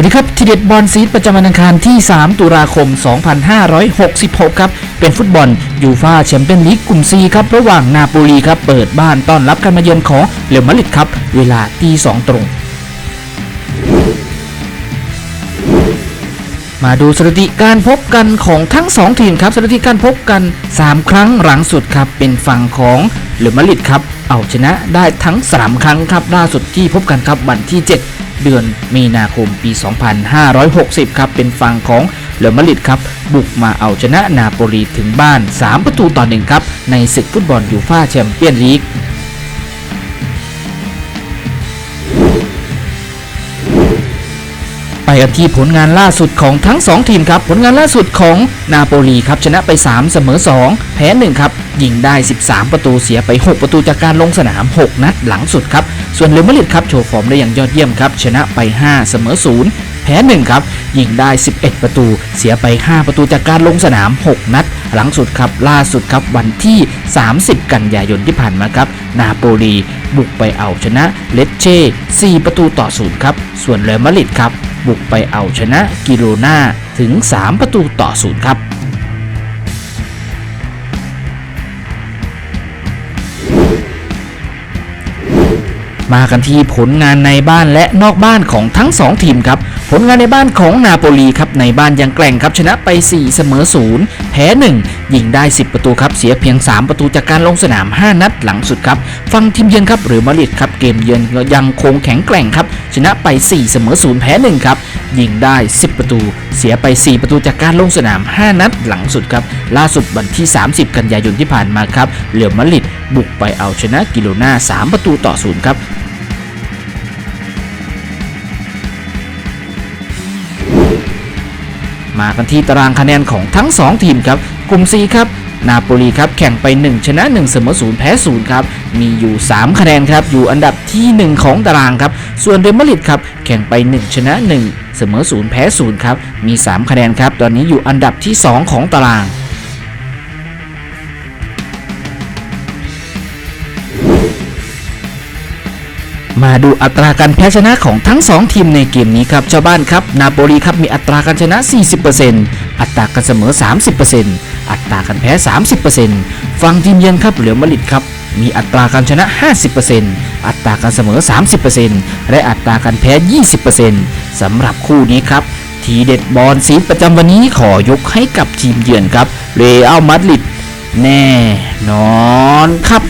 วัสดีครับ ทีเด็ดบอลซีดประจำวันอังคารที่ 3 ตุลาคม 2566 ครับ เป็นฟุตบอลยูฟาแชมเปี้ยนลีกกลุ่ม C ครับ ระหว่างนาโปลีครับ เปิดบ้านต้อนรับการมาเยือนของเรอัลมาดริดครับ เวลาตี2ตรงมาดูสถิติการพบกันของทั้ง 2 ทีมครับสถิติการพบกัน 3 ครั้งหลังสุดครับ เป็นฝั่งของเรอัลมาดริดครับ เอาชนะได้ทั้ง 3 ครั้งครับล่าสุดที่พบกันครับวันที่ 7 เดือนมีนาคมปี 2560 ครับเป็นฝั่งของเรอัลมาดริดครับบุกมาเอาชนะนาโปลีถึงบ้าน 3 ประตูต่อหนึ่งครับในศึกฟุตบอลยูฟ่าแชมเปี้ยนลีก ไปกันที่ผลงานล่าสุดของทั้ง 2 ทีมครับ ผลงานล่าสุดของนาโปลีครับชนะไป 3 เสมอ 2 แพ้ 1 ครับ ยิงได้ 13 ประตูเสียไป 6 ประตูจากการลงสนาม 6 นัดหลังสุดครับ ส่วนเรอัลมาดริดครับโชว์ฟอร์มได้อย่างยอดเยี่ยมครับ ชนะไป 5 เสมอ 0 แพ้ 1 ครับ ยิงได้ 11 ประตู เสียไป 5 ประตูจากการลงสนาม 6 นัดหลังสุดครับล่าสุดครับวันที่ 30 กันยายนที่ผ่านมาครับ นาโปลีบุกไปเอาชนะเลสเช่4ประตูต่อ0ครับ ส่วนเรอัลมาดริดครับ บุกไปเอาชนะกิโรนาถึง 3 ประตูต่อ0ครับ มากันที่ผลงานในบ้านและนอกบ้านของทั้ง 2 ทีมครับ ผลงานในบ้านของนาโปลีครับในบ้านยังแกล่งครับชนะไป 4 เสมอ 0 แพ้ 1 ยิงได้ 10 ประตูครับเสียเพียง 3 ประตูจากการลงสนาม 5 นัดหลังสุดครับฟังทีมเยือนครับหรือมาริดครับเกมเยือนยังคงแข็งแกร่งครับชนะไป 4 เสมอ 0 แพ้ 1 ครับ ยิงได้ 10 ประตู เสียไป 4 ประตูจากการลงสนาม 5 นัดหลังสุดครับ ล่าสุดวันที่ 30 กันยายนที่ผ่านมาครับเรอัลมาริดบุกไปเอาชนะกิโลนา3 ประตูต่อ0ครับมากันที่ตารางคะแนนของทั้ง 2 ทีมครับ กลุ่ม C ครับ นาโปลีครับ แข่งไป 1 ชนะ 1 เสมอ0แพ้0ครับ มีอยู่ 3 คะแนนครับ อยู่อันดับที่ 1 ของตารางครับ ส่วนเรอัลมาดริดครับ แข่งไป 1 ชนะ 1 เสมอ0แพ้0ครับ มี 3 คะแนนครับ ตอนนี้อยู่อันดับที่ 2 ของตารางมาดูอัตราการแพ้ชนะของทั้ง 2 ทีมในเกมนี้ครับชาวบ้านครับ นาโปลีครับมีอัตราการชนะ 40%อัตราการเสมอ 30%อัตราการแพ้ 30%ฝั่งทีมเยือนครับเหลือมาริดครับ มีอัตราการชนะ 50%อัตราการเสมอ 30%และอัตราการแพ้ 20%สำหรับคู่นี้ครับ ทีเด็ดบอลสีประจำวันนี้ขอยกให้กับทีมเยือนครับ เรอัลมาดริดแน่นอนครับ